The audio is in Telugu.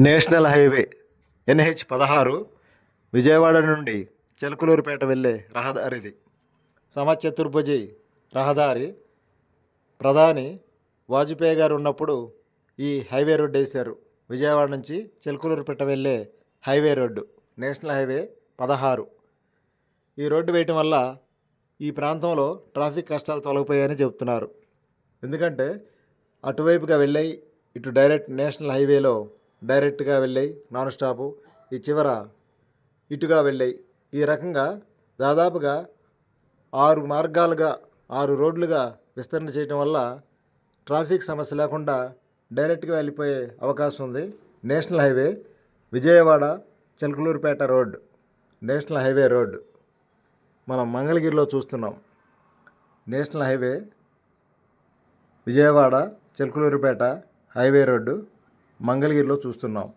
నేషనల్ హైవే ఎన్హెచ్ పదహారు విజయవాడ నుండి చిలకలూరుపేట వెళ్ళే రహదారిది. సమచతుర్భుజి రహదారి ప్రధాని వాజ్పేయి గారు ఉన్నప్పుడు ఈ హైవే రోడ్డు వేశారు. విజయవాడ నుంచి చిలకలూరుపేట వెళ్ళే హైవే రోడ్డు నేషనల్ హైవే పదహారు. ఈ రోడ్డు వేయటం వల్ల ఈ ప్రాంతంలో ట్రాఫిక్ కష్టాలు తొలగిపోయాయని చెబుతున్నారు. ఎందుకంటే అటువైపుగా వెళ్ళాయి ఇటు డైరెక్ట్ నేషనల్ హైవేలో డైరెక్ట్గా వెళ్ళాయి నాన్ స్టాపు. ఈ చివర ఇటుగా వెళ్ళాయి. ఈ రకంగా దాదాపుగా ఆరు మార్గాలుగా ఆరు రోడ్లుగా విస్తరణ చేయడం వల్ల ట్రాఫిక్ సమస్య లేకుండా డైరెక్ట్గా వెళ్ళిపోయే అవకాశం ఉంది. National highway Vijayawada Chilakaluripet road national highway road. మనం మంగళగిరిలో చూస్తున్నాం. National highway Vijayawada Chilakaluripet highway road. మంగళగిరిలో చూస్తున్నాం.